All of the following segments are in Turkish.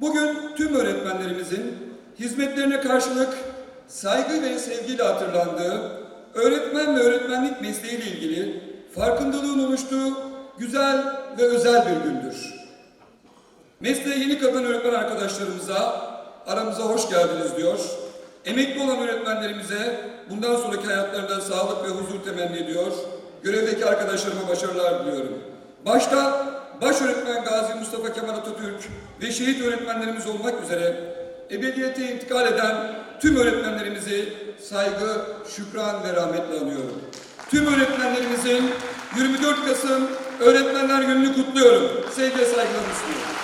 Bugün tüm öğretmenlerimizin hizmetlerine karşılık saygı ve sevgiyle hatırlandığı, öğretmen ve öğretmenlik mesleğiyle ilgili farkındalığın oluştuğu güzel ve özel bir gündür. Mesleğe yeni katılan öğretmen arkadaşlarımıza aramıza hoş geldiniz diyor. Emekli olan öğretmenlerimize bundan sonraki hayatlarında sağlık ve huzur temenni ediyor. Görevdeki arkadaşlarıma başarılar diliyorum. Başta baş öğretmen Gazi Mustafa Kemal Atatürk ve şehit öğretmenlerimiz olmak üzere ebediyete intikal eden tüm öğretmenlerimizi saygı, şükran ve rahmetle anıyorum. Tüm öğretmenlerimizin 24 Kasım Öğretmenler Günü'nü kutluyorum. Sevgi ve saygılarımı sunuyorum.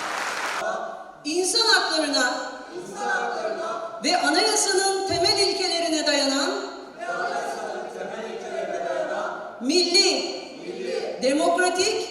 İnsan haklarına, ve anayasanın temel ilkelerine dayanan, milli, demokratik,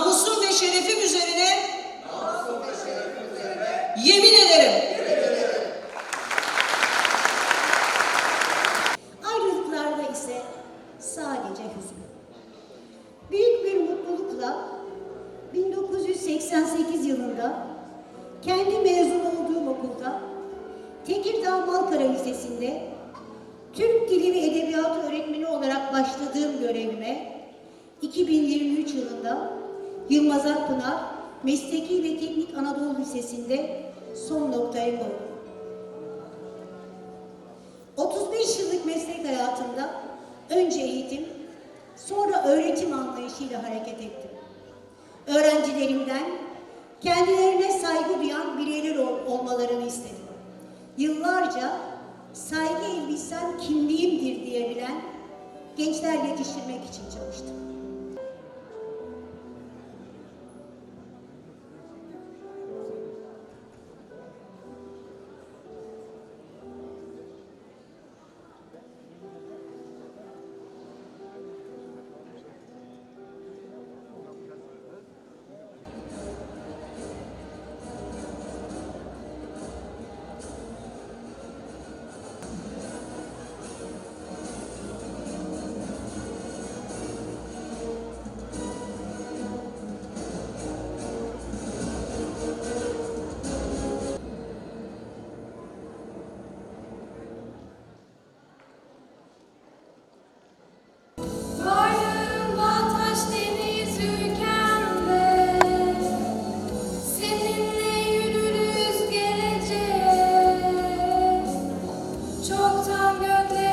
mutlulukla 1988 yılında kendi mezun olduğum okulda Tekirdağ Malkara Lisesi'nde Türk Dili ve Edebiyatı öğretmeni olarak başladığım görevime 2023 yılında Yılmaz Akpınar Mesleki ve Teknik Anadolu Lisesi'nde son noktayı koydum. 35 yıllık meslek hayatımda önce eğitim, sonra öğretim anlayışıyla hareket ettim. Öğrencilerimden kendilerine saygı duyan bireyler ol- olmalarını istedim. Yıllarca saygı elbisem kimliğimdir diyebilen gençler yetiştirmek için çalıştım. 축창교태